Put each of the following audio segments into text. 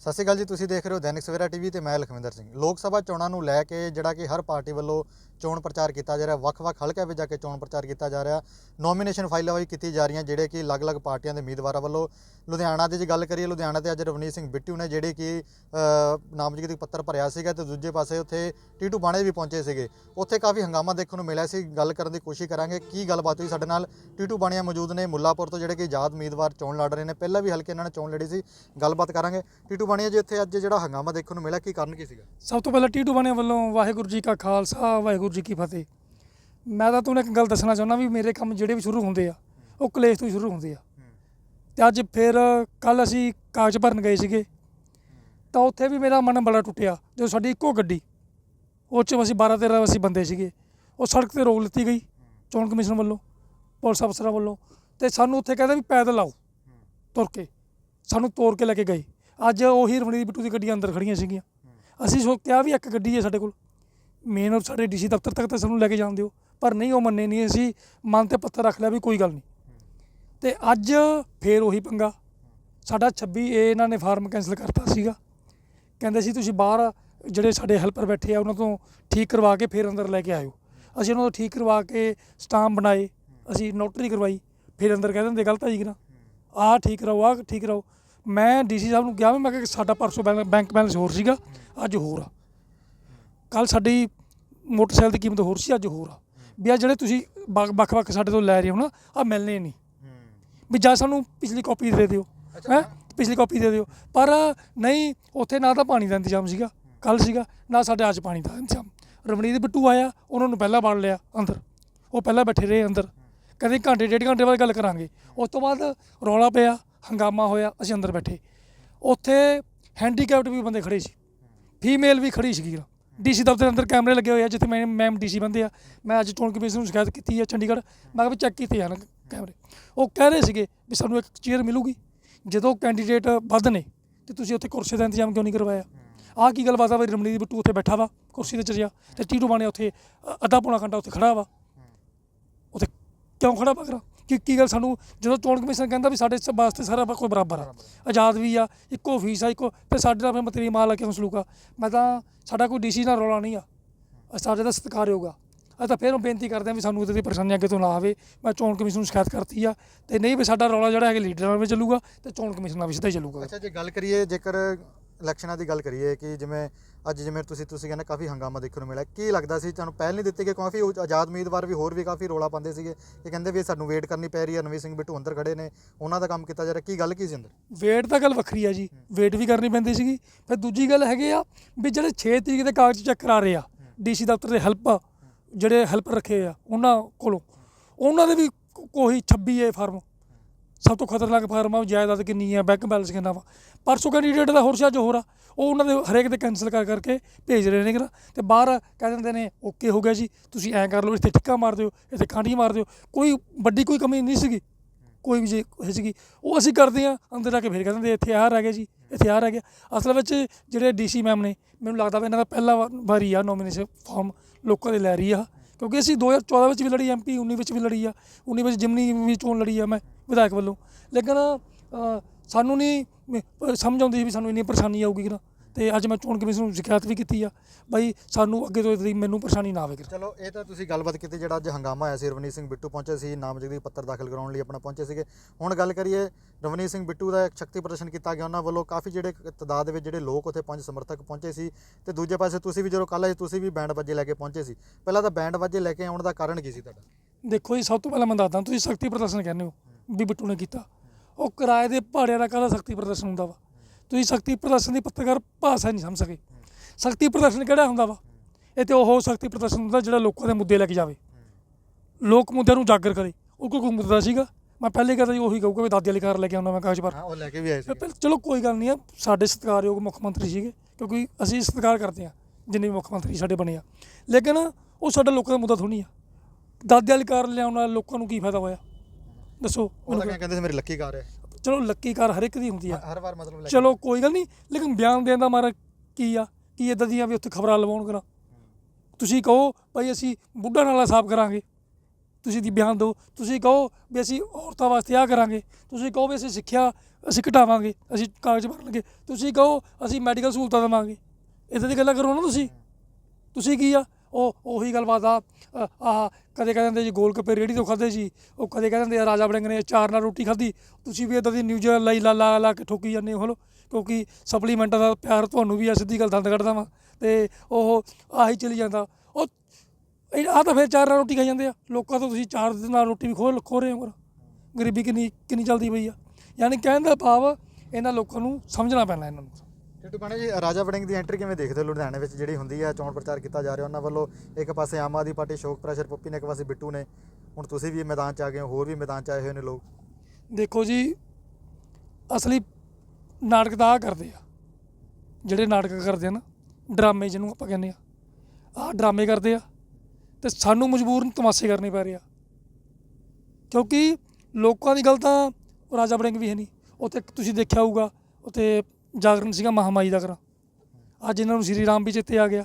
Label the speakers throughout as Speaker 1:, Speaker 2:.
Speaker 1: ਸਤਿ ਸ਼੍ਰੀ ਅਕਾਲ ਜੀ, ਤੁਸੀਂ ਦੇਖ ਰਹੇ ਹੋ ਦੈਨਿਕ ਸਵੇਰਾ ਟੀਵੀ ਤੇ ਮੈਂ ਲਖਵਿੰਦਰ ਸਿੰਘ। ਲੋਕ ਸਭਾ ਚੋਣਾਂ ਨੂੰ ਲੈ ਕੇ ਜਿਹੜਾ ਕਿ ਹਰ ਪਾਰਟੀ ਵੱਲੋਂ ਚੋਣ ਪ੍ਰਚਾਰ ਕੀਤਾ ਜਾ ਰਿਹਾ, ਵੱਖ-ਵੱਖ ਹਲਕਿਆਂ ਵਿੱਚ ਜਾ ਕੇ ਚੋਣ ਪ੍ਰਚਾਰ ਕੀਤਾ ਜਾ ਰਿਹਾ। ਨੋਮੀਨੇਸ਼ਨ ਫਾਈਲਾਂ ਵੀ ਕੀਤੀ ਜਾ ਰਹੀਆਂ, ਜਿਹੜੇ ਕਿ ਅਲੱਗ-ਅਲੱਗ ਪਾਰਟੀਆਂ ਦੇ ਉਮੀਦਵਾਰਾਂ ਵੱਲੋਂ। ਲੁਧਿਆਣਾ ਦੀ ਜੇ ਗੱਲ ਕਰੀਏ, ਲੁਧਿਆਣਾ ਤੇ ਅੱਜ ਰਵਨੀਤ ਸਿੰਘ ਬਿੱਟੂ ਨੇ ਜਿਹੜੇ ਕਿ ਨਾਮਜ਼ਦਗੀ ਪੱਤਰ ਭਰਿਆ ਸੀਗਾ ਤੇ ਦੂਜੇ ਪਾਸੇ ਉੱਥੇ ਟੀਟੂ ਬਾਣੇ ਵੀ ਪਹੁੰਚੇ ਸੀਗੇ। ਉੱਥੇ ਕਾਫੀ ਹੰਗਾਮਾ ਦੇਖਣ ਨੂੰ ਮਿਲਿਆ ਸੀ। ਗੱਲ ਕਰਨ ਦੀ ਕੋਸ਼ਿਸ਼ ਕਰਾਂਗੇ, ਕੀ ਗੱਲਬਾਤ ਹੋਈ ਸਾਡੇ ਨਾਲ? ਟੀਟੂ ਬਾਣੀਆ ਮੌਜੂਦ ਨੇ ਮੁੱਲਾਪੁਰ ਤੋਂ ਜਿਹੜੇ ਕਿ ਆਜ਼ਾਦ ਉਮੀਦਵਾਰ ਚੋਣ ਲੜ ਰਹੇ ਨੇ। ਪਹਿਲਾਂ ਵੀ ਹਲਕੇ ਇਹਨਾਂ ਨੇ ਚੋਣ ਲੜੀ ਸੀ। ਗੱਲਬਾਤ ਕਰਾਂਗੇ। ਟੀਟੂ ਬਾਣੀਆ ਜੀ ਅੱਜ ਜਿਹੜਾ ਹੰਗਾਮਾ ਦੇਖਣ ਨੂੰ ਮਿਲਿਆ, ਕੀ ਕਾਰਨ ਕੀ ਸੀਗਾ?
Speaker 2: ਸਭ ਤੋਂ ਪਹਿਲਾਂ ਟੀਟੂ ਬਾਣੇ ਵੱਲੋਂ ਵਾਹਿਗੁਰੂ ਜੀ ਕਾ ਖਾਲਸਾ, ਵਾਹਿਗੁਰੂ ਜੀ ਕੀ ਫਤਿਹ। ਮੈਂ ਤਾਂ ਤੁਹਾਨੂੰ ਇੱਕ ਗੱਲ ਦੱਸਣਾ ਚਾਹੁੰਦਾ ਵੀ ਮੇਰੇ ਕੰਮ ਜਿਹੜੇ ਵੀ ਸ਼ੁਰੂ ਹੁੰਦੇ ਆ, ਉਹ ਕਲੇਸ਼ ਤੋਂ ਹੀ ਸ਼ੁਰੂ ਹੁੰਦੇ ਆ। ਤੇ ਅੱਜ ਫਿਰ ਕੱਲ ਅਸੀਂ ਕਾਗਜ਼ ਭਰਨ ਗਏ ਸੀਗੇ। ਤਾਂ ਉੱਥੇ ਵੀ ਮੇਰਾ ਮਨ ਬੜਾ ਟੁੱਟਿਆ, ਜਦੋਂ ਸਾਡੀ ਇੱਕੋ ਗੱਡੀ, ਉਹ 'ਚ ਅਸੀਂ 12 13 ਅਸੀਂ ਬੰਦੇ ਸੀਗੇ। ਉਹ ਸੜਕ ਤੇ ਰੋਕ ਲਿੱਤੀ ਗਈ ਚੋਣ ਕਮਿਸ਼ਨ ਵੱਲੋਂ, ਪੁਲਿਸ ਅਫਸਰਾਂ ਵੱਲੋਂ। ਤੇ ਸਾਨੂੰ ਉੱਥੇ ਕਹਿੰਦੇ ਵੀ ਪੈਦਲ ਆਓ, ਤੁਰ ਕੇ। ਸਾਨੂੰ ਤੋੜ ਕੇ ਲੈ ਕੇ ਗਏ। ਅੱਜ ਉਹੀ ਰਮਣੀ ਬਿੱਟੂ ਦੀ ਗੱਡੀਆਂ ਅੰਦਰ ਖੜੀਆਂ ਸੀਗੀਆਂ। ਅਸੀਂ ਸੋ ਕਿਹਾ ਵੀ ਇੱਕ ਗੱਡੀ ਹੈ ਸਾਡੇ ਕੋਲ। ਮੇਨ ਔਰ ਸਾਡੇ ਡੀਸੀ ਦਫ਼ਤਰ ਤੱਕ ਤਾਂ ਸਾਨੂੰ ਲੈ ਕੇ ਜਾਣ ਦਿਓ। ਪਰ ਨਹੀਂ, ਉਹ ਮੰਨੇ ਨਹੀਂ। ਅਸੀਂ ਮਨ ਤੇ ਪੱਥਰ ਰੱਖ ਲਿਆ ਵੀ ਕੋਈ ਗੱਲ ਨਹੀਂ। ਤੇ ਅੱਜ ਫੇਰ ਉਹੀ ਪੰਗਾ। ਸਾਡਾ 26 ਏ ਇਹਨਾਂ ਨੇ ਫਾਰਮ ਕੈਂਸਲ ਕਰਤਾ ਸੀਗਾ। ਕਹਿੰਦੇ ਸੀ, ਤੁਸੀਂ ਬਾਹਰ ਜਿਹੜੇ ਸਾਡੇ ਹੈਲਪਰ ਬੈਠੇ ਆ, ਉਹਨਾਂ ਤੋਂ ਠੀਕ ਕਰਵਾ ਕੇ ਫੇਰ ਅੰਦਰ ਲੈ ਕੇ ਆਇਓ। ਅਸੀਂ ਉਹਨਾਂ ਤੋਂ ਠੀਕ ਕਰਵਾ ਕੇ ਸਟਾਂਪ ਬਣਾਏ। ਅਸੀਂ ਨੋਟਰੀ ਕਰਵਾਈ। ਫਿਰ ਅੰਦਰ ਕਹਿ ਦਿੰਦੇ, ਗਲਤ ਹੈ ਜੀ ਕਿ ਨਾ। ਆਹ ਠੀਕ ਰਹੋ ਆਹ ਠੀਕ ਰਹੋ ਮੈਂ ਡੀਸੀ ਸਾਹਿਬ ਨੂੰ ਕਿਹਾ ਵੀ ਮੈਂ ਕਿ ਸਾਡਾ ਪਰਸੋਂ ਬੈਲ- ਬੈਂਕ ਬੈਲੈਂਸ ਹੋਰ ਸੀਗਾ ਅੱਜ ਹੋਰ ਆ। ਕੱਲ ਸਾਡੀ ਮੋਟਰਸਾਈਕਲ ਦੀ ਕੀਮਤ ਹੋਰ ਸੀ ਅੱਜ ਹੋਰ ਆ। ਵੀ ਆ ਜਿਹੜੇ ਤੁਸੀਂ ਵੱਖ- ਵੱਖ-ਵੱਖ ਸਾਡੇ ਤੋਂ ਲੈ ਰਹੇ ਹੋ ਨਾ ਆ ਮਿਲਨੇ ਨਹੀਂ। ਵੀ ਜਾਂ ਸਾਨੂੰ ਪਿਛਲੀ ਕਾਪੀ ਦੇ ਦਿਓ ਹੈ? ਪਿਛਲੀ ਕਾਪੀ ਦੇ ਦਿਓ। ਪਰ ਨਹੀਂ ਉੱਥੇ ਨਾ ਤਾਂ ਪਾਣੀ ਦਾ ਇੰਤਜ਼ਾਮ ਸੀਗਾ ਕੱਲ ਸੀਗਾ ਨਾ ਸਾਡੇ ਅੱਜ ਪਾਣੀ ਦਾ ਇੰਤਜ਼ਾਮ। ਰਮਣੀਤ ਬਿੱਟੂ ਆਇਆ ਉਹਨਾਂ ਨੂੰ ਪਹਿਲਾਂ ਵੜ ਲਿਆ ਅੰਦਰ। ਉਹ ਪਹਿਲਾਂ ਬੈਠੇ ਰਹੇ ਅੰਦਰ। ਕਹਿੰਦੇ ਘੰਟੇ ਡੇਢ ਘੰਟੇ ਬਾਅਦ ਗੱਲ ਕਰਾਂਗੇ। ਉਸ ਤੋਂ ਬਾਅਦ ਰੌਲਾ ਪਿਆ ਹੰਗਾਮਾ ਹੋਇਆ, ਅਸੀਂ ਅੰਦਰ ਬੈਠੇ। ਉੱਥੇ ਹੈਂਡੀਕੈਪਟ ਵੀ ਬੰਦੇ ਖੜੇ ਸੀ। ਫੀਮੇਲ ਵੀ ਖੜੀ ਸੀਗੀ। ਡੀਸੀ ਦਫ਼ਤਰ ਅੰਦਰ ਕੈਮਰੇ ਲੱਗੇ ਹੋਏ ਆ, ਜਿੱਥੇ ਮੈਂ ਮੈਮ ਡੀਸੀ ਬੰਦੇ ਆ। ਮੈਂ ਅੱਜ ਚੋਣ ਕਮਿਸ਼ਨ ਨੂੰ ਸ਼ਿਕਾਇਤ ਕੀਤੀ ਹੈ ਚੰਡੀਗੜ੍ਹ। ਮੈਂ ਕਿਹਾ ਵੀ ਚੈੱਕ ਕੀਤੇ ਹਨ ਕੈਮਰੇ। ਉਹ ਕਹਿ ਰਹੇ ਸੀਗੇ ਵੀ ਸਾਨੂੰ ਇੱਕ ਚੇਅਰ ਮਿਲੂਗੀ। ਜਦੋਂ ਕੈਂਡੀਡੇਟ ਵੱਧ ਨੇ, ਤੇ ਤੁਸੀਂ ਉੱਥੇ ਕੁਰਸੀ ਦਾ ਇੰਤਜ਼ਾਮ ਕਿਉਂ ਨਹੀਂ ਕਰਵਾਇਆ? ਆਹ ਕੀ ਗੱਲਬਾਤ ਆ ਵੀ ਰਮਣੀਤ ਬਿੱਟੂ ਉੱਥੇ ਬੈਠਾ ਵਾ, ਕੁਰਸੀ ਤੇ ਚੜਿਆ ਤੇ ਟੀਟੂ ਬਾਣੇ ਉੱਥੇ ਅੱਧਾ ਪੌਣਾ ਘੰਟਾ ਉੱਥੇ ਖੜਾ ਵਾ। ਉੱਥੇ ਕਿਉਂ ਖੜਾ ਬਕਰਾ ਕਿ ਕੀ ਗੱਲ ਸਾਨੂੰ, ਜਦੋਂ ਚੋਣ ਕਮਿਸ਼ਨ ਕਹਿੰਦਾ ਵੀ ਸਾਡੇ ਸ- ਵਾਸਤੇ ਸਾਰਾ ਕੋਈ ਬਰਾਬਰ ਆ। ਆਜ਼ਾਦ ਵੀ ਆ, ਇੱਕੋ ਫੀਸ ਆ, ਇੱਕੋ, ਤੇ ਸਾਡੇ ਨਾਲ ਫਿਰ ਮਤਰੀ ਮਾਲ ਆ ਕਿਉਂ ਸਲੂਕ ਆ। ਮੈਂ ਤਾਂ, ਸਾਡਾ ਕੋਈ ਡੀਸੀ ਨਾਲ ਰੌਲਾ ਨਹੀਂ ਆ। ਸਾਡੇ ਦਾ ਸਤਿਕਾਰਯੋਗ ਆ। ਅਸੀਂ ਤਾਂ ਫਿਰ ਉਹ ਬੇਨਤੀ ਕਰਦੇ ਹਾਂ ਵੀ ਸਾਨੂੰ ਇਹਦੇ ਦੀ ਪਰੇਸ਼ਾਨੀ ਅੱਗੇ ਤੋਂ ਨਾ ਆਵੇ। ਮੈਂ ਚੋਣ ਕਮਿਸ਼ਨ ਨੂੰ ਸ਼ਿਕਾਇਤ ਕਰਤੀ ਆ, ਤੇ ਨਹੀਂ ਵੀ ਸਾਡਾ ਰੌਲਾ ਜਿਹੜਾ ਹੈਗਾ ਲੀਡਰਾਂ ਨਾਲ ਵੀ ਚੱਲੂਗਾ, ਤੇ ਚੋਣ ਕਮਿਸ਼ਨ ਨਾਲ ਵੀ ਸਿੱਧਾ ਹੀ ਚੱਲੂਗਾ।
Speaker 1: ਅੱਛਾ, ਜੇ ਗੱਲ ਕਰੀਏ ਜੇਕਰ ਇਲੈਕਸ਼ਨਾਂ ਦੀ ਗੱਲ ਕਰੀਏ ਕਿ ਜਿਵੇਂ ਅੱਜ ਜਿਵੇਂ ਤੁਸੀਂ ਤੁਸੀਂ ਕਹਿੰਦੇ ਕਾਫੀ ਹੰਗਾਮਾ ਦੇਖਣ ਨੂੰ ਮਿਲਿਆ। ਕੀ ਲੱਗਦਾ ਸੀ? ਤੁਹਾਨੂੰ ਪਹਿਲ ਨਹੀਂ ਦਿੱਤੀ ਕਿ ਕਾਫੀ ਉਹ ਆਜ਼ਾਦ ਉਮੀਦਵਾਰ ਵੀ ਹੋਰ ਵੀ ਕਾਫੀ ਰੋਲਾ ਪਾਉਂਦੇ ਸੀਗੇ। ਕਿ ਕਹਿੰਦੇ ਵੀ ਸਾਨੂੰ ਵੇਟ ਕਰਨੀ ਪੈ ਰਹੀ ਹੈ। ਨਵੀਂ ਸਿੰਘ ਬਿੱਟੂ ਅੰਦਰ ਖੜੇ ਨੇ। ਉਹਨਾਂ ਦਾ ਕੰਮ ਕੀਤਾ ਜਾ ਰਿਹਾ। ਕੀ ਗੱਲ ਕੀ ਸੀ ਅੰਦਰ?
Speaker 2: ਵੇਟ ਤਾਂ ਗੱਲ ਵੱਖਰੀ ਆ ਜੀ। ਵੇਟ ਵੀ ਕਰਨੀ ਪੈਂਦੀ ਸੀਗੀ। ਫਿਰ ਦੂਜੀ ਗੱਲ ਹੈਗੀ ਆ ਵੀ ਜਿਹੜੇ 6 ਤਰੀਕ ਦੇ ਕਾਗਜ਼ ਚੈੱਕ ਕਰਾ ਰਹੇ ਆ, ਡੀਸੀ ਦਫ਼ਤਰ ਦੇ ਹੈਲਪ ਜਿਹੜੇ ਹੈਲਪਰ ਰੱਖੇ ਆ ਉਹਨਾਂ ਕੋਲੋਂ। ਉਹਨਾਂ ਦੇ ਵੀ ਕੋਈ 26 ਏ ਫਾਰਮ ਸਭ ਤੋਂ ਖਤਰਨਾਕ ਫਾਰਮ ਆ ਜਾਇਦਾਦ ਕਿੰਨੀ ਆ ਬੈਂਕ ਬੈਲੈਂਸ ਕਿੰਨਾ ਵਾ। ਪਰਸੋਂ ਕੈਂਡੀਡੇਟ ਦਾ ਹੋਰ ਸੀ ਅੱਜ ਹੋਰ ਆ। ਉਹ ਉਹਨਾਂ ਦੇ ਹਰੇਕ ਦੇ ਕੈਂਸਲ ਕਰ ਕਰਕੇ ਭੇਜ ਰਹੇ ਨੇ ਕਿ ਨਾ। ਤੇ ਬਾਹਰ ਕਹਿ ਦਿੰਦੇ ਨੇ ਓਕੇ ਹੋ ਗਿਆ ਜੀ, ਤੁਸੀਂ ਐਂ ਕਰ ਲਓ, ਇੱਥੇ ਠਿੱਕਾ ਮਾਰ ਦਿਓ, ਇੱਥੇ ਕਾਂਡੀ ਮਾਰ ਦਿਓ। ਕੋਈ ਵੱਡੀ ਕੋਈ ਕਮੀ ਨਹੀਂ ਸੀਗੀ। ਕੋਈ ਵੀ ਜੇ ਹੈ ਸੀਗੀ। ਉਹ ਅਸੀਂ ਕਰਦੇ ਆ, ਅੰਦਰ ਜਾ ਕੇ ਫਿਰ ਕਹਿੰਦੇ ਇੱਥੇ ਆਹ ਰਹਿ ਗਿਆ ਜੀ, ਇੱਥੇ ਆਹ ਰਹਿ ਗਿਆ। ਅਸਲ ਵਿੱਚ ਜਿਹੜੇ ਡੀਸੀ ਮੈਮ ਨੇ, ਮੈਨੂੰ ਲੱਗਦਾ ਵੀ ਇਹਨਾਂ ਦਾ ਪਹਿਲਾ ਵਾਰੀ ਆ ਨੋਮੀਨੇਸ਼ਨ ਫਾਰਮ ਲੋਕਾਂ ਦੇ ਲੈ ਰਹੀ ਆ। ਕਿਉਂਕਿ ਅਸੀਂ 2014 ਵਿੱਚ ਵੀ ਲੜੀ ਐਮਪੀ 19 ਵਿੱਚ ਵੀ ਲੜੀ ਆ। 19 ਵਿੱਚ ਜਿਮਨੀ ਵੀ ਚੋਣ ਲੜੀ ਆ ਮੈਂ, ਵਿਧਾਇਕ ਵੱਲੋਂ। ਲੇਕਿਨ ਸਾਨੂੰ ਨਹੀਂ ਸਮਝ ਆਉਂਦੀ ਸੀ ਵੀ ਸਾਨੂੰ ਇੰਨੀ ਪਰੇਸ਼ਾਨੀ ਆਊਗੀ ਕਿ ਨਾ। ਤੇ ਅੱਜ ਮੈਂ ਚੋਣ ਕਮਿਸ਼ਨ ਨੂੰ ਸ਼ਿਕਾਇਤ ਵੀ ਕੀਤੀ ਆ। ਬਾਈ ਸਾਨੂੰ ਅੱਗੇ ਤੋਂ ਇਸਦੀ ਮੈਨੂੰ ਪਰੇਸ਼ਾਨੀ ਨਾ ਆਵੇ। ਕਿ
Speaker 1: ਚਲੋ ਇਹ ਤਾਂ ਤੁਸੀਂ ਗੱਲਬਾਤ ਕੀਤੀ ਜਿਹੜਾ ਅੱਜ ਹੰਗਾਮਾ ਹੋਇਆ ਸੀ ਰਵਨੀਤ ਸਿੰਘ ਬਿੱਟੂ ਪਹੁੰਚੇ ਸੀ ਨਾਮਜ਼ਦਗੀ ਪੱਤਰ ਦਾਖਲ ਕਰਾਉਣ ਲਈ ਆਪਣਾ ਪਹੁੰਚੇ ਸੀਗੇ। ਹੁਣ ਗੱਲ ਕਰੀਏ ਰਵਨੀਤ ਸਿੰਘ ਬਿੱਟੂ ਦਾ ਇੱਕ ਸ਼ਕਤੀ ਪ੍ਰਦਰਸ਼ਨ ਕੀਤਾ ਗਿਆ ਉਹਨਾਂ ਵੱਲੋਂ ਕਾਫੀ ਜਿਹੜੇ ਤਦਾਦ ਦੇ ਵਿੱਚ ਜਿਹੜੇ ਲੋਕ ਉੱਥੇ ਪਹੁੰਚ ਸਮਰਥਕ ਪਹੁੰਚੇ ਸੀ। ਤੇ ਦੂਜੇ ਪਾਸੇ ਤੁਸੀਂ ਵੀ ਜਦੋਂ ਕੱਲ੍ਹ ਆਏ ਤੁਸੀਂ ਵੀ ਬੈਂਡ ਵੱਜੇ ਲੈ ਕੇ ਪਹੁੰਚੇ ਸੀ। ਪਹਿਲਾਂ ਤਾਂ ਬੈਂਡ ਵੱਜੇ ਲੈ ਕੇ ਆਉਣ ਦਾ ਕਾਰਨ ਕੀ ਸੀ ਤੁਹਾਡਾ?
Speaker 2: ਦੇਖੋ ਜੀ ਸਭ ਤੋਂ ਪਹਿਲਾਂ ਮੈਂ ਦੱਸਦਾ ਤੁਸੀਂ ਸ਼ਕਤੀ ਪ੍ਰਦਰਸ਼ਨ ਕਹਿੰਦੇ ਹੋ ਵੀ ਬਿੱਟੂ ਨੇ ਕੀਤਾ। ਉਹ ਕਿਰਾਏ ਦੇ ਭਾੜਿਆਂ ਦਾ ਕਾਹਦਾ ਸ਼ਕਤੀ ਪ੍ਰਦਰਸ਼ਨ ਹੁੰਦਾ ਵਾ? ਤੁਸੀਂ ਸ਼ਕਤੀ ਪ੍ਰਦਰਸ਼ਨ ਦੀ ਪੱਤਰਕਾਰ ਭਾਸ਼ਾ ਨਹੀਂ ਸਮਝ ਸਕੇ। ਸ਼ਕਤੀ ਪ੍ਰਦਰਸ਼ਨ ਕਿਹੜਾ ਹੁੰਦਾ ਵਾ? ਇਹ ਤੇ ਉਹ ਸ਼ਕਤੀ ਪ੍ਰਦਰਸ਼ਨ ਹੁੰਦਾ ਜਿਹੜਾ ਲੋਕਾਂ ਦੇ ਮੁੱਦੇ ਲੈ ਕੇ ਜਾਵੇ। ਲੋਕ ਮੁੱਦਿਆਂ ਨੂੰ ਉਜਾਗਰ ਕਰੇ। ਉਹ ਕੋਈ ਕੋਈ ਮੁੱਦਾ ਸੀਗਾ? ਮੈਂ ਪਹਿਲੇ ਕਹਿੰਦਾ ਜੀ ਉਹੀ ਕਹੂਗਾ ਵੀ ਦਾਦੀ ਵਾਲੀ ਕਾਰ ਲੈ ਕੇ ਆਉਣਾ ਮੈਂ ਕਾਗਜ਼ ਪਰ।
Speaker 1: ਹਾਂ ਉਹ ਲੈ ਕੇ ਵੀ ਆਏ ਸੀ।
Speaker 2: ਚਲੋ ਕੋਈ ਗੱਲ ਨਹੀਂ ਆ ਸਾਡੇ ਸਤਿਕਾਰਯੋਗ ਮੁੱਖ ਮੰਤਰੀ ਸੀਗੇ ਕਿਉਂਕਿ ਅਸੀਂ ਸਤਿਕਾਰ ਕਰਦੇ ਆ ਜਿੰਨੇ ਵੀ ਮੁੱਖ ਮੰਤਰੀ ਸਾਡੇ ਬਣੇ ਆ। ਲੇਕਿਨ ਉਹ ਸਾਡਾ ਲੋਕਾਂ ਦਾ ਮੁੱਦਾ ਥੋੜੀ ਆ। ਦਾਦੇ ਵਾਲੀ ਕਾਰ ਲਿਆਉਣ ਨਾਲ ਲੋਕਾਂ ਨੂੰ ਕੀ ਫਾਇਦਾ ਹੋਇਆ? ਦੱਸੋ।
Speaker 1: ਉਹ ਕਹਿੰਦੇ ਸੀ ਮੇਰੀ ਲੱਕੀ ਕਾਰ ਹੈ।
Speaker 2: ਚਲੋ ਲੱਕੀ ਕਾਰ ਹਰ ਇੱਕ ਦੀ ਹੁੰਦੀ ਆ।
Speaker 1: ਹਰ ਵਾਰ ਮਤਲਬ ਲੈ ਕੇ-
Speaker 2: ਚਲੋ ਕੋਈ ਗੱਲ ਨਹੀਂ ਲੇਕਿਨ ਬਿਆਨ ਦੇਣ ਦਾ ਮਾਰਾ ਕੀ ਆ? ਕੀ ਇਦਾਂ ਦੀਆਂ ਵੀ ਉੱਥੇ ਖਬਰਾਂ ਲਵਾਉਣ ਕਰਾਂ ਤੁਸੀਂ ਕਹੋ ਭਾਈ ਅਸੀਂ ਬੁੱਢਾ ਨਾਲਾ ਸਾਫ਼ ਕਰਾਂਗੇ। ਤੁਸੀਂ ਦੀ ਬਿਆਨ ਦਿਓ ਤੁਸੀਂ ਕਹੋ ਵੀ ਅਸੀਂ ਔਰਤਾਂ ਵਾਸਤੇ ਆ ਕਰਾਂਗੇ। ਤੁਸੀਂ ਕਹੋ ਵੀ ਅਸੀਂ ਸਿੱਖਿਆ ਅਸੀਂ ਘਟਾਵਾਂਗੇ ਅਸੀਂ ਕਾਗਜ਼ ਭਰਨਗੇ ਤੁਸੀਂ ਕਹੋ ਅਸੀਂ ਮੈਡੀਕਲ ਸਹੂਲਤਾਂ ਦੇਵਾਂਗੇ। ਇਦਾਂ ਦੀ ਗੱਲਾਂ ਕਰੋ ਨਾ ਤੁਸੀਂ। ਤੁਸੀਂ ਕੀ ਆ? ਉਹ ਉਹੀ ਗੱਲਬਾਤ ਆ ਆਹ ਕਦੇ ਕਹਿੰਦੇ ਹੁੰਦੇ ਜੀ ਗੋਲ ਗੱਪੇ ਰੇੜੀ ਤੋਂ ਖਾਦੇ ਜੀ ਉਹ ਕਦੇ ਕਹਿੰਦੇ ਹੁੰਦੇ ਆ ਰਾਜਾ ਬੜਿੰਗ ਨੇ ਚਾਰ ਨਾਲ ਰੋਟੀ ਖਾਧੀ, ਤੁਸੀਂ ਵੀ ਇਦਾਂ ਦੀ ਨਿਊਜ਼ ਲਈ ਲਾ ਲਾ ਲਾ ਕੇ ਠੋਕੀ ਜਾਂਦੇ ਹੋ, ਹਲੋ, ਕਿਉਂਕਿ ਸਪਲੀਮੈਂਟਾਂ ਦਾ ਪਿਆਰ ਤੁਹਾਨੂੰ ਵੀ ਆ, ਸਿੱਧੀ ਗੱਲ ਦੰਦ ਕੱਢਦਾ ਵਾ, ਤੇ ਉਹ ਆਹੀ ਚਲੀ ਜਾਂਦਾ, ਉਹ ਇਹ ਆ ਤਾਂ ਫਿਰ ਚਾਰ ਨਾਲ ਰੋਟੀ ਖਾਈ ਜਾਂਦੇ ਆ, ਲੋਕਾਂ ਤੋਂ ਤੁਸੀਂ ਚਾਰ ਦੇ ਨਾਲ ਰੋਟੀ ਵੀ ਖੋ ਖੋ ਰਹੇ ਹੋ ਗਰੀਬੀ ਕਿੰਨੀ ਕਿੰਨੀ ਚੱਲਦੀ ਪਈ ਆ, ਯਾਨੀ ਕਹਿਣ ਦਾ ਭਾਵ ਇਹਨਾਂ ਲੋਕਾਂ ਨੂੰ ਸਮਝਣਾ ਪੈਣਾ ਇਹਨਾਂ ਨੂੰ।
Speaker 1: ਟਿੱਟੂ ਬਾਣੇ ਜੀ, ਰਾਜਾ ਵੜਿੰਗ ਦੀ ਐਂਟਰੀ ਕਿਵੇਂ ਦੇਖਦੇ ਹੋ ਲੁਧਿਆਣੇ ਵਿੱਚ, ਜਿਹੜੀ ਹੁੰਦੀ ਹੈ ਚੋਣ ਪ੍ਰਚਾਰ ਕੀਤਾ ਜਾ ਰਿਹਾ ਉਹਨਾਂ ਵੱਲੋਂ? ਇੱਕ ਪਾਸੇ ਆਮ ਆਦਮੀ ਪਾਰਟੀ ਸ਼ੋਕ ਪ੍ਰੈਸ਼ਰ ਪੱਪੀ ਨੇ ਇੱਕ ਪਾਸੇ ਬਿੱਟੂ ਨੇ। ਹੁਣ ਤੁਸੀਂ ਵੀ ਮੈਦਾਨ 'ਚ ਆ ਗਏ ਹੋ, ਹੋਰ ਵੀ ਮੈਦਾਨ 'ਚ ਆਏ ਹੋਏ ਨੇ ਲੋਕ।
Speaker 2: ਦੇਖੋ ਜੀ, ਅਸਲੀ ਨਾਟਕ ਤਾਂ ਆਹ ਕਰਦੇ ਆ। ਜਿਹੜੇ ਨਾਟਕ ਕਰਦੇ ਆ ਨਾ, ਡਰਾਮੇ ਜਿਹਨੂੰ ਆਪਾਂ ਕਹਿੰਦੇ ਆ, ਆਹ ਡਰਾਮੇ ਕਰਦੇ ਆ ਤੇ ਸਾਨੂੰ ਮਜਬੂਰਨ ਤਮਾਸ਼ੇ ਕਰਨੇ ਪੈ ਰਹੇ ਆ। ਕਿਉਂਕਿ ਲੋਕਾਂ ਦੀ ਗੱਲ ਤਾਂ ਰਾਜਾ ਵੜਿੰਗ ਵੀ ਹੈ ਨਹੀਂ। ਉੱਥੇ ਤੁਸੀਂ ਦੇਖਿਆ ਹੋਊਗਾ, ਉੱਥੇ ਜਾਗਰਣ ਸੀਗਾ ਮਹਾਮਾਈ ਦਾ ਕਰਾਂ ਅੱਜ ਇਹਨਾਂ ਨੂੰ ਸ੍ਰੀ ਰਾਮ ਵੀ ਚਿੱਤੇ ਆ ਗਿਆ।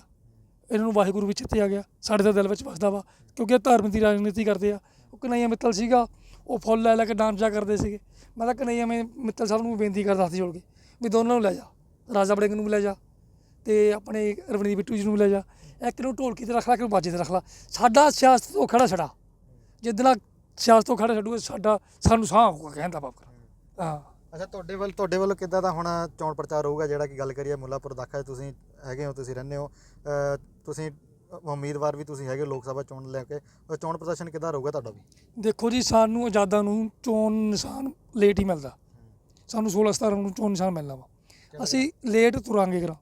Speaker 2: ਇਹਨਾਂ ਨੂੰ ਵਾਹਿਗੁਰੂ ਵੀ ਚਿੱਤੇ ਆ ਗਿਆ। ਸਾਡੇ ਤਾਂ ਦਿਲ ਵਿੱਚ ਵਸਦਾ ਵਾ, ਕਿਉਂਕਿ ਇਹ ਧਰਮ ਦੀ ਰਾਜਨੀਤੀ ਕਰਦੇ ਆ। ਉਹ ਕਨਈਆ ਮਿੱਤਲ ਸੀਗਾ, ਉਹ ਫੁੱਲ ਲੈ ਲੈ ਕੇ ਡਾਂਸ ਜਾ ਕਰਦੇ ਸੀਗੇ। ਮੈਂ ਤਾਂ ਕਨਈਆ ਮੈਂ, ਮਿੱਤਲ ਸਾਹਿਬ ਨੂੰ ਬੇਨਤੀ ਕਰਦਾ ਸੀ ਜੋੜ ਕੇ, ਵੀ ਦੋਨਾਂ ਨੂੰ ਲੈ ਜਾ। ਰਾਜਾ ਬੜਿੰਗ ਨੂੰ ਵੀ ਲੈ ਜਾ ਤੇ ਆਪਣੇ ਰਵਨੀਤ ਬਿੱਟੂ ਜੀ ਨੂੰ ਵੀ ਲੈ ਜਾ। ਇੱਕ ਨੂੰ ਢੋਲਕੀ ਤੇ ਰੱਖ ਲਾ, ਇੱਕ ਨੂੰ ਬਾਜੇ ਤੇ ਰੱਖ ਲਾ। ਸਾਡਾ ਸਿਆਸਤ ਤੋਂ ਖੜਾ ਛੜਾ ਜਿੱਦਣਾ ਸਿਆਸਤ ਤੋਂ ਖੜਾ ਛੱਡੂਗਾ, ਸਾਡਾ, ਸਾਨੂੰ ਸਾਹ ਹੋਊਗਾ ਕਹਿੰਦਾ ਬਾਪ ਹਾਂ।
Speaker 1: ਅੱਛਾ ਤੁਹਾਡੇ ਵੱਲ ਤੁਹਾਡੇ ਵੱਲੋਂ ਕਿੱਦਾਂ ਦਾ ਹੁਣ ਚੋਣ ਪ੍ਰਚਾਰ ਹੋਊਗਾ? ਜਿਹੜਾ ਕਿ ਗੱਲ ਕਰੀਏ ਮੁੱਲਾਪੁਰ ਦਾਖਾ ਤੁਸੀਂ ਹੈਗੇ ਹੋ ਤੁਸੀਂ ਰਹਿੰਦੇ ਹੋ। ਤੁਸੀਂ ਉਮੀਦਵਾਰ ਵੀ ਤੁਸੀਂ ਹੈਗੇ ਲੋਕ ਸਭਾ ਚੋਣ ਲੈ ਕੇ। ਚੋਣ ਪ੍ਰਦਰਸ਼ਨ ਕਿੱਦਾਂ ਰਹੂਗਾ ਤੁਹਾਡਾ ਵੀ?
Speaker 2: ਦੇਖੋ ਜੀ ਸਾਨੂੰ ਆਜ਼ਾਦਾਂ ਨੂੰ ਚੋਣ ਨਿਸ਼ਾਨ ਲੇਟ ਹੀ ਮਿਲਦਾ। ਸਾਨੂੰ 16 17 ਨੂੰ ਚੋਣ ਨਿਸ਼ਾਨ ਮਿਲਣਾ ਵਾ। ਅਸੀਂ ਲੇਟ ਤੁਰਾਂਗੇ ਕਰਾਂ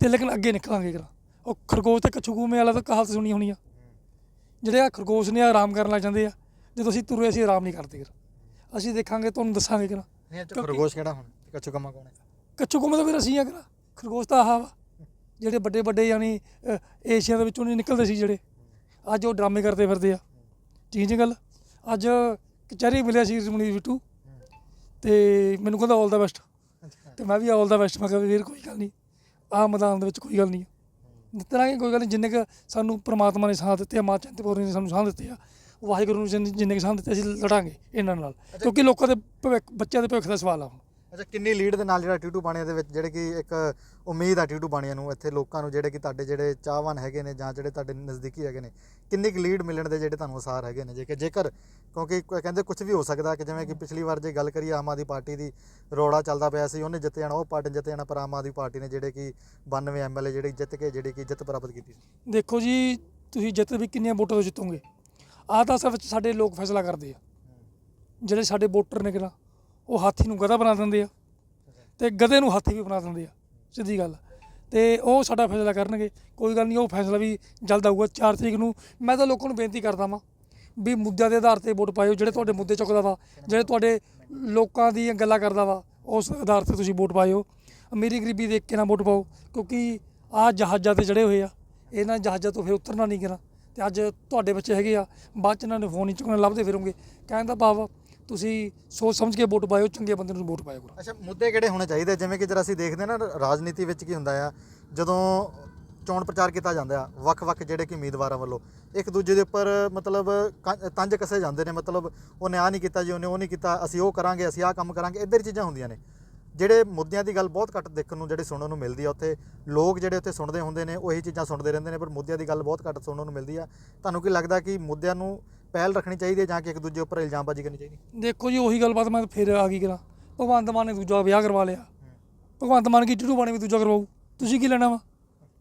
Speaker 2: ਤੇ ਲੇਕਿਨ ਅੱਗੇ ਨਿਕਲਾਂਗੇ ਕਰਾਂ ਉਹ ਖਰਗੋਸ਼ ਤੇ ਕਛੂਗੂਮੇ ਵਾਲਾ ਤਾਂ ਕਹਾਵਤ ਸੁਣੀ ਹੋਣੀ ਆ। ਜਿਹੜੇ ਆ ਖਰਗੋਸ਼ ਨੇ ਆਰਾਮ ਕਰਨ ਲੱਗ ਜਾਂਦੇ ਆ। ਜਦੋਂ ਅਸੀਂ ਤੁਰੇ ਅਸੀਂ ਆਰਾਮ ਨਹੀਂ ਕਰਦੇ ਕਰਾਂ ਅਸੀਂ ਦੇਖਾਂਗੇ ਤੁਹਾਨੂੰ ਦੱਸਾਂਗੇ ਕਰਾਂ
Speaker 1: ਨਹੀਂ
Speaker 2: ਕਿਉਂਕਿ-
Speaker 1: ਖਰਗੋਸ਼ ਕਿਹੜਾ ਹੁਣ? ਕੱਚੂ ਕੰਮਾ ਕੌਣ ਹੈ
Speaker 2: ਕਛੂਗੂਮੇ ਤਾਂ ਫਿਰ ਅਸੀਂ ਆ ਕਰਾਂ ਖਰਗੋਸ਼ ਤਾਂ ਆਹ ਵਾ ਜਿਹੜੇ ਵੱਡੇ ਵੱਡੇ ਯਾਨੀ ਅ, ਏਸ਼ੀਆ ਦੇ ਵਿੱਚੋਂ ਨਹੀਂ ਨਿਕਲਦੇ ਸੀ ਜਿਹੜੇ। ਅੱਜ ਉਹ ਡਰਾਮੇ ਕਰਦੇ ਫਿਰਦੇ ਆ। ਠੀਕ ਜੀ ਗੱਲ ਅੱਜ ਕਚਹਿਰੀ ਮਿਲਿਆ ਸੀ ਰਮਣੀ ਬਿੱਟੂ। ਤੇ ਮੈਨੂੰ ਕਹਿੰਦਾ ਆਲ ਦਾ ਬੈਸਟ ਤੇ ਮੈਂ ਵੀ ਆਲ ਦਾ ਬੈਸਟ ਮੈਂ ਕਿਹਾ ਵੀ ਵੀਰ ਕੋਈ ਗੱਲ ਨਹੀਂ। ਆਹ ਮੈਦਾਨ ਦੇ ਵਿੱਚ ਕੋਈ ਗੱਲ ਨਹੀਂ ਦਿੱਤਰਾਂਗੇ ਕੋਈ ਗੱਲ ਨਹੀਂ ਜਿੰਨੇ ਕੁ ਸਾਨੂੰ ਪ੍ਰਮਾਤਮਾ ਨੇ ਸਾਥ ਦਿੱਤੇ ਆ ਮਾਂ ਚੰਤਪੁਰੀ ਨੇ ਸਾਨੂੰ ਸਾਥ ਦਿੱਤੇ ਆ ਵਾਹਿਗੁਰੂ ਨੇ ਜਿੰਨੇ ਜਿੰਨੇ ਕੁ ਸਾਥ ਦਿੱਤੇ ਅਸੀਂ ਲੜਾਂਗੇ ਇਹਨਾਂ ਨਾਲ। ਕਿਉਂਕਿ ਲੋਕਾਂ ਦੇ ਭਵਿੱਖ ਬੱਚਿਆਂ ਦੇ ਭਵਿੱਖ ਦਾ ਸਵਾਲ ਆ ਹੁਣ।
Speaker 1: ਅੱਛਾ ਕਿੰਨੀ ਲੀਡ ਦੇ ਨਾਲ ਜਿਹੜਾ ਟੀਟੂ ਬਾਣੀਆਂ ਦੇ ਵਿੱਚ ਜਿਹੜੇ ਕਿ ਇੱਕ ਉਮੀਦ ਆ ਟੀਟੂ ਬਾਣੀਆਂ ਨੂੰ ਇੱਥੇ ਲੋਕਾਂ ਨੂੰ ਜਿਹੜੇ ਕਿ ਤੁਹਾਡੇ ਜਿਹੜੇ ਚਾਹਵਾਨ ਹੈਗੇ ਨੇ ਜਾਂ ਜਿਹੜੇ ਤੁਹਾਡੇ ਨਜ਼ਦੀਕੀ ਹੈਗੇ ਨੇ ਕਿੰਨੀ ਕੁ ਲੀਡ ਮਿਲਣ ਦੇ ਜਿਹੜੇ ਤੁਹਾਨੂੰ ਅਸਾਰ ਹੈਗੇ ਨੇ? ਜੇ ਕਿ ਜੇਕਰ ਕਿਉਂਕਿ ਕਹਿੰਦੇ ਕੁਝ ਵੀ ਹੋ ਸਕਦਾ ਕਿ ਜਿਵੇਂ ਕਿ ਪਿਛਲੀ ਵਾਰ ਜੇ ਗੱਲ ਕਰੀਏ ਆਮ ਆਦਮੀ ਪਾਰਟੀ ਦੀ ਰੋੜਾ ਚੱਲਦਾ ਪਿਆ ਸੀ ਉਹਨੇ ਜਿੱਤ ਜਾਣਾ ਉਹ ਪਾਰਟੀ ਨੇ ਜਿੱਤ ਜਾਣਾ ਪਰ ਆਮ ਆਦਮੀ ਪਾਰਟੀ ਨੇ ਜਿਹੜੇ ਕਿ 92 ਐਮਐਲਏ ਜਿਹੜੇ ਜਿੱਤ ਕੇ ਜਿਹੜੀ ਕਿ ਜਿੱਤ ਪ੍ਰਾਪਤ ਕੀਤੀ ਸੀ।
Speaker 2: ਦੇਖੋ ਜੀ ਤੁਸੀਂ ਜਿੱਤ ਵੀ ਕਿੰਨੀਆਂ ਵੋਟਾਂ ਤੋਂ ਜਿੱਤੋਗੇ? ਆਹ ਤਾਂ ਅਸਲ ਵਿੱਚ ਸਾਡੇ ਲੋਕ ਫੈਸਲਾ ਕਰਦੇ ਆ। ਜਿਹੜੇ ਸਾਡੇ ਵੋਟਰ ਨੇ ਕਿਹੜਾ, ਉਹ ਹਾਥੀ ਨੂੰ ਗਧਾ ਬਣਾ ਦਿੰਦੇ ਆ ਤੇ ਗਧੇ ਨੂੰ ਹਾਥੀ ਵੀ ਬਣਾ ਦਿੰਦੇ ਆ, ਸਿੱਧੀ ਗੱਲ। ਤੇ ਉਹ ਸਾਡਾ ਫੈਸਲਾ ਕਰਨਗੇ। ਕੋਈ ਗੱਲ ਨਹੀਂ, ਉਹ ਫੈਸਲਾ ਵੀ ਜਲਦ ਆਊਗਾ 4 ਤਰੀਕ ਨੂੰ। ਮੈਂ ਤਾਂ ਲੋਕਾਂ ਨੂੰ ਬੇਨਤੀ ਕਰਦਾ ਵਾਂ ਵੀ ਮੁੱਦਿਆਂ ਦੇ ਆਧਾਰ ਤੇ ਵੋਟ ਪਾਇਓ। ਜਿਹੜੇ ਤੁਹਾਡੇ ਮੁੱਦੇ ਚੁੱਕਦਾ ਵਾ, ਜਿਹੜੇ ਤੁਹਾਡੇ ਲੋਕਾਂ ਦੀਆਂ ਗੱਲਾਂ ਕਰਦਾ ਵਾ, ਉਸ ਆਧਾਰ ਤੇ ਤੁਸੀਂ ਵੋਟ ਪਾਇਓ। ਅਮੀਰੀ ਗਰੀਬੀ ਦੇਖ ਕੇ ਨਾ ਵੋਟ ਪਾਓ, ਕਿਉਂਕਿ ਆਹ ਜਹਾਜ਼ਾਂ ਤੇ ਚੜੇ ਹੋਏ ਆ। ਇਹਨਾਂ ਜਹਾਜ਼ਾਂ ਤੋਂ ਫਿਰ ਉਤਰਨਾ ਨਹੀਂ ਕਿਰਾ ਤੇ ਅੱਜ ਤੁਹਾਡੇ ਬੱਚੇ ਹੈਗੇ ਆ, ਬਾਅਦ ਚ ਇਹਨਾਂ ਨੇ ਫੋਨ ਨਹੀਂ ਚੁੱਕਣਾ, ਲੱਭਦੇ ਫਿਰੋਂਗੇ। ਕਹਿਣ ਦਾ ਭਾਵ, ਤੁਸੀਂ ਸੋਚ ਸਮਝ ਕੇ ਵੋਟ ਪਾਇਓ, ਚੰਗੇ ਬੰਦੇ ਨੂੰ ਵੋਟ ਪਾਇਓ ਕਰੋ।
Speaker 1: ਅੱਛਾ, ਮੁੱਦੇ ਕਿਹੜੇ ਹੋਣੇ ਚਾਹੀਦੇ? ਜਿਵੇਂ ਕਿ ਜਦ ਅਸੀਂ ਦੇਖਦੇ ਨਾ, ਰਾਜਨੀਤੀ ਵਿੱਚ ਕੀ ਹੁੰਦਾ ਆ, ਜਦੋਂ ਚੋਣ ਪ੍ਰਚਾਰ ਕੀਤਾ ਜਾਂਦਾ ਆ, ਵੱਖ-ਵੱਖ ਜਿਹੜੇ ਕਿ ਉਮੀਦਵਾਰਾਂ ਵੱਲੋਂ, ਇੱਕ ਦੂਜੇ ਦੇ ਉੱਪਰ ਮਤਲਬ ਕ- ਤੰਜ ਕਸੇ ਜਾਂਦੇ ਨੇ, ਮਤਲਬ ਉਹਨੇ ਆ ਨਹੀਂ ਕੀਤਾ ਜੀ, ਉਹਨੇ ਉਹ ਨਹੀਂ ਕੀਤਾ, ਅਸੀਂ ਉਹ ਕਰਾਂਗੇ, ਅਸੀਂ ਆਹ ਕੰਮ ਕਰਾਂਗੇ, ਇੱਧਰ ਚੀਜ਼ਾਂ ਹੁੰਦੀਆਂ ਨੇ। ਜਿਹੜੇ ਮੁੱਦਿਆਂ ਦੀ ਗੱਲ ਬਹੁਤ ਘੱਟ ਦੇਖਣ ਨੂੰ ਜਿਹੜੀ ਸੁਣਨ ਨੂੰ ਮਿਲਦੀ ਆ ਉੱਥੇ। ਲੋਕ ਜਿਹੜੇ ਉੱਥੇ ਸੁਣਦੇ ਹੁੰਦੇ ਨੇ ਉਹੀ ਚੀਜ਼ਾਂ ਸੁਣਦੇ ਰਹਿੰਦੇ ਨੇ ਪਰ ਮੁੱਦਿਆਂ ਦੀ ਗੱਲ ਬਹੁਤ ਘੱਟ ਸੁਣਨ ਨੂੰ ਮਿਲਦੀ ਆ। ਤੁਹਾਨੂੰ ਕੀ ਲੱਗਦਾ ਕਿ ਮੁੱਦਿਆਂ ਨੂੰ ਪਹਿਲ ਰੱਖਣੀ ਚਾਹੀਦੀ ਹੈ ਜਾਂ ਕਿ ਇੱਕ ਦੂਜੇ ਉੱਪਰ ਇਲਜ਼ਾਮਬਾਜ਼ੀ ਕਰਨੀ ਚਾਹੀਦੀ?
Speaker 2: ਦੇਖੋ ਜੀ ਉਹੀ ਗੱਲਬਾਤ ਮੈਂ ਫਿਰ ਆ ਗਈ ਕਰਾਂ। ਭਗਵੰਤ ਮਾਨ ਨੇ ਦੂਜਾ ਵਿਆਹ ਕਰਵਾ ਲਿਆ। ਭਗਵੰਤ ਮਾਨ ਕੀ ਟਿੱਟੂ ਬਾਣੇ ਵੀ ਦੂਜਾ ਕਰਵਾਉ ਤੁਸੀਂ ਕੀ ਲੈਣਾ ਵਾ?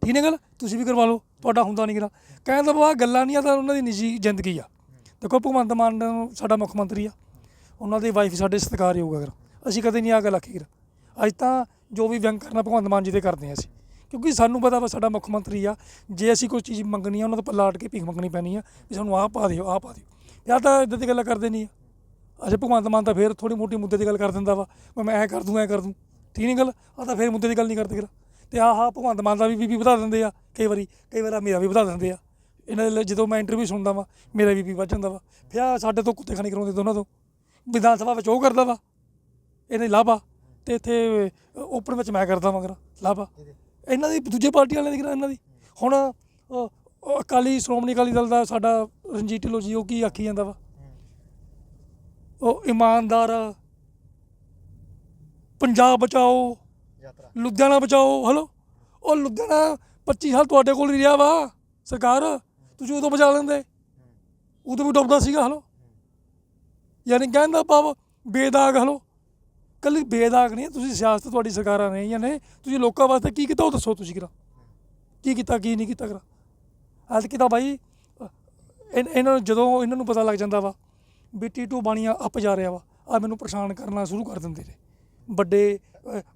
Speaker 2: ਠੀਕ ਨੇ ਗੱਲ? ਤੁਸੀਂ ਵੀ ਕਰਵਾ ਲਓ। ਤੁਹਾਡਾ ਹੁੰਦਾ ਨਹੀਂ ਕਰਾ। ਕਹਿਣ ਦਾ ਭਾਵ ਗੱਲਾਂ ਨਹੀਂ ਆ ਤਾਂ ਉਹਨਾਂ ਦੀ ਨਿੱਜੀ ਜ਼ਿੰਦਗੀ ਆ। ਦੇਖੋ ਭਗਵੰਤ ਮਾਨ ਸਾਡਾ ਮੁੱਖ ਮੰਤਰੀ ਆ। ਉਹਨਾਂ ਦੀ ਵਾਈਫ ਸਾਡੇ ਸਤਿਕਾਰਯੋਗ ਆ ਕਰ। ਅਸੀਂ ਕਦੇ ਨਹੀਂ ਆ ਗੱਲ ਆਖੀ ਕਰ। ਅੱਜ ਤਾਂ ਜੋ ਵੀ ਵਿਅੰਗ ਕਰਨਾ ਭਗਵੰਤ ਮਾਨ ਜੀ ਦੇ ਕਰਦੇ ਹਾਂ ਅਸੀਂ। ਕਿਉਂਕਿ ਸਾਨੂੰ ਪਤਾ ਵਾ ਸਾਡਾ ਮੁੱਖ ਮੰਤਰੀ ਆ, ਜੇ ਅਸੀਂ ਕੋਈ ਚੀਜ਼ ਮੰਗਣੀ ਆ, ਉਹਨਾਂ ਤੋਂ ਪੱਲਾ ਅਟ ਕੇ ਭੀਖ ਮੰਗਣੀ ਪੈਣੀ ਆ ਵੀ ਸਾਨੂੰ ਆਹ ਪਾ ਦਿਓ, ਆਹ ਪਾ ਦਿਓ। ਯਾਰ ਤਾਂ ਇਦਾਂ ਦੀ ਗੱਲਾਂ ਕਰਦੇ ਨਹੀਂ ਆ। ਅਜੇ ਭਗਵੰਤ ਮਾਨ ਤਾਂ ਫੇਰ ਥੋੜੀ ਮੋਟੀ ਮੁੱਦੇ ਦੀ ਗੱਲ ਕਰ ਦਿੰਦਾ ਵਾ, ਮੈਂ ਐ ਕਰ ਦੂੰ, ਐ ਕਰ ਦੂੰ। ਠੀਕ ਨਹੀਂ ਗੱਲ? ਆ ਤਾਂ ਫੇਰ ਮੁੱਦੇ ਦੀ ਗੱਲ ਨਹੀਂ ਕਰਦੇ ਕਿਰਾ ਤੇ ਆਹ ਭਗਵੰਤ ਮਾਨ ਦਾ ਵੀ ਬੀਪੀ ਵਧਾ ਦਿੰਦੇ ਆ, ਕਈ ਵਾਰੀ, ਕਈ ਵਾਰ ਮੇਰਾ ਵੀ ਵਧਾ ਦਿੰਦੇ ਆ। ਇਹਨਾਂ ਦੇ ਜਦੋਂ ਮੈਂ ਇੰਟਰਵਿਊ ਸੁਣਦਾ ਵਾ, ਮੇਰਾ ਵੀ ਬੀਪੀ ਵੱਧ ਜਾਂਦਾ ਵਾ। ਫਿਰ ਆਹ ਸਾਡੇ ਤੋਂ ਕੁੱਤੇ ਖਾਣੀ ਕਰਾਉਂਦੇ ਦੋਨਾਂ ਤੋਂ। ਵਿਧਾਨ ਸਭਾ ਵਿੱਚ ਉਹ ਕਰਦਾ ਵਾ। ਇਹਨੇ ਲਾਭਾ। ਤੇ ਇੱਥੇ ਓਪਨ ਵਿੱਚ ਮੈਂ ਕਰਦਾ ਮਗਰ ਲਾਭਾ ਇਹਨਾਂ ਦੀ ਦੂਜੇ ਪਾਰਟੀ ਵਾਲਿਆਂ ਦੀ ਕਿਹੜਾ ਇਹਨਾਂ ਦੀ? ਹੁਣ ਅਕਾਲੀ ਸ਼੍ਰੋਮਣੀ ਅਕਾਲੀ ਦਲ ਦਾ ਸਾਡਾ ਰਣਜੀਤ ਢਿੱਲੋਂ ਜੀ ਉਹ ਕੀ ਆਖੀ ਜਾਂਦਾ ਵਾ? ਉਹ ਇਮਾਨਦਾਰ ਪੰਜਾਬ ਬਚਾਓ
Speaker 1: ਯਾਤਰਾ।
Speaker 2: ਲੁਧਿਆਣਾ ਬਚਾਓ ਹਲੋ। ਉਹ ਲੁਧਿਆਣਾ 25 ਸਾਲ ਤੁਹਾਡੇ ਕੋਲ ਹੀ ਰਿਹਾ ਵਾ ਸਰਕਾਰ। ਤੁਸੀਂ ਉਦੋਂ ਬਚਾ ਲੈਂਦੇ। ਉਦੋਂ ਵੀ ਡੁੱਬਦਾ ਸੀਗਾ ਹਲੋ। ਯਾਨੀ ਕਹਿੰਦਾ ਭਾਵ ਬੇਦਾਗ ਹਲੋ। ਕੱਲੀ ਬੇਦਾਗ ਨਹੀਂ ਤੁਸੀਂ ਸਿਆਸਤ ਤੁਹਾਡੀ ਸਰਕਾਰਾਂ ਨੇ ਨੇ ਤੁਸੀਂ ਲੋਕਾਂ ਵਾਸਤੇ ਕੀ ਕੀਤਾ ਉਹ ਦੱਸੋ ਤੁਸੀਂ ਕਰਾ। ਕੀ ਕੀਤਾ ਕੀ ਨਹੀਂ ਕੀਤਾ ਕਰਾ। ਅੱਜ ਕੀਤਾ ਬਾਈ ਇਹਨਾਂ ਨੂੰ ਜਦੋਂ ਇਹਨਾਂ ਨੂੰ ਪਤਾ ਲੱਗ ਜਾਂਦਾ ਵਾ ਵੀ ਟੀਟੂ ਬਾਣੀਆਂ ਅੱਪ ਜਾ ਰਿਹਾ ਵਾ ਆ ਮੈਨੂੰ ਪਰੇਸ਼ਾਨ ਕਰਨਾ ਸ਼ੁਰੂ ਕਰ ਦਿੰਦੇ ਨੇ। ਵੱਡੇ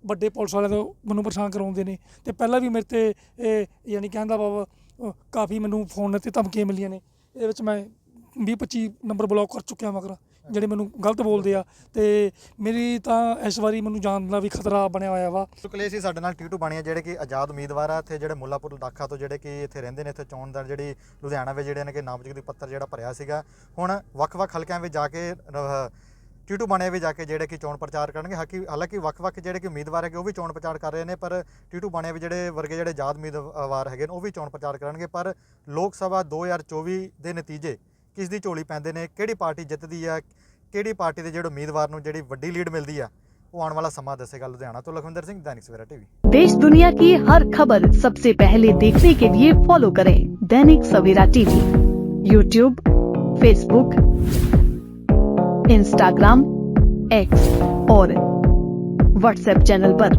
Speaker 2: ਵੱਡੇ ਪੁਲਿਸ ਵਾਲਿਆਂ ਤੋਂ ਮੈਨੂੰ ਪਰੇਸ਼ਾਨ ਕਰਾਉਂਦੇ ਨੇ। ਤੇ ਪਹਿਲਾਂ ਵੀ ਮੇਰੇ ਤੇ ਇਹ ਯਾਨੀ ਕਹਿੰਦਾ ਵਾ ਅ, ਕਾਫੀ ਮੈਨੂੰ ਫੋਨ ਤੇ ਧਮਕੀਆਂ ਮਿਲੀਆਂ ਨੇ। ਇਹਦੇ ਵਿੱਚ ਮੈਂ 20 25 ਨੰਬਰ ਬਲੌਕ ਕਰ ਚੁੱਕਿਆ ਮਗਰ ਜਿਹੜੇ ਮੈਨੂੰ ਗਲਤ ਬੋਲਦੇ ਆ ਤੇ ਮੇਰੀ ਤਾਂ ਇਸ ਵਾਰੀ ਮੈਨੂੰ ਜਾਣ ਦਾ ਵੀ ਖਤਰਾ ਬਣਿਆ ਹੋਇਆ ਵਾ।
Speaker 1: ਸੁਕਲੇ ਸੀ ਸਾਡੇ ਨਾਲ ਟੀਟੂ ਬਾਣੀਆ, ਜਿਹੜੇ ਕਿ ਆਜ਼ਾਦ ਉਮੀਦਵਾਰ ਆ ਇੱਥੇ, ਜਿਹੜੇ ਮੁੱਲਾਪੁਰ ਦਾਖਾ ਤੋਂ ਜਿਹੜੇ ਕਿ ਇੱਥੇ ਰਹਿੰਦੇ ਨੇ, ਇੱਥੇ ਚੋਣ ਦਾ ਜਿਹੜੀ ਲੁਧਿਆਣਾ ਵਿੱਚ ਜਿਹੜੇ ਨੇ ਕਿ ਨਾਮਜ਼ਦਗੀ ਪੱਤਰ ਜਿਹੜਾ ਭਰਿਆ ਸੀਗਾ। ਹੁਣ ਵੱਖ-ਵੱਖ ਹਲਕਿਆਂ ਵਿੱਚ ਜਾ ਕੇ ਟੀਟੂ ਬਾਣੀਆ ਵੀ ਜਾ ਕੇ ਜਿਹੜੇ ਕਿ ਚੋਣ ਪ੍ਰਚਾਰ ਕਰਨਗੇ। ਹਾਕੀ, ਹਾਲਾਂਕਿ ਵੱਖ-ਵੱਖ ਜਿਹੜੇ ਕਿ ਉਮੀਦਵਾਰ ਹੈਗੇ, ਉਹ ਵੀ ਚੋਣ ਪ੍ਰਚਾਰ ਕਰ ਰਹੇ ਨੇ, ਪਰ ਟੀਟੂ ਬਾਣੀਆ ਵੀ ਜਿਹੜੇ ਵਰਗੇ ਜਿਹੜੇ ਆਜ਼ਾਦ ਉਮੀਦਵਾਰ ਹੈਗੇ ਨੇ, ਉਹ ਵੀ ਚੋਣ ਪ੍ਰਚਾਰ ਕਰਨਗੇ। ਪਰ ਲੋਕ ਸਭਾ 2024 ਦੇ ਨਤੀਜੇ ਕਿਸ ਦੀ ਝੋਲੀ ਪੈਂਦੇ ਨੇ ਕਿਹੜੀ ਪਾਰਟੀ ਜਿੱਤਦੀ ਆ ਕਿਹੜੀ ਪਾਰਟੀ ਦੇ ਜਿਹੜੇ ਉਮੀਦਵਾਰ ਨੂੰ ਜਿਹੜੀ ਵੱਡੀ ਲੀਡ ਮਿਲਦੀ ਆ ਉਹ ਆਉਣ ਵਾਲਾ ਸਮਾਂ ਦੱਸੇਗਾ ਲੁਧਿਆਣਾ ਤੋਂ ਲਖਵਿੰਦਰ ਸਿੰਘ ਦੈਨਿਕ ਸਵੇਰਾ ਟੀਵੀ
Speaker 3: देश दुनिया की हर खबर सबसे पहले देखने के लिए फॉलो करें Dainik Savera TV YouTube Facebook Instagram X और व्हाट्सएप चैनल पर।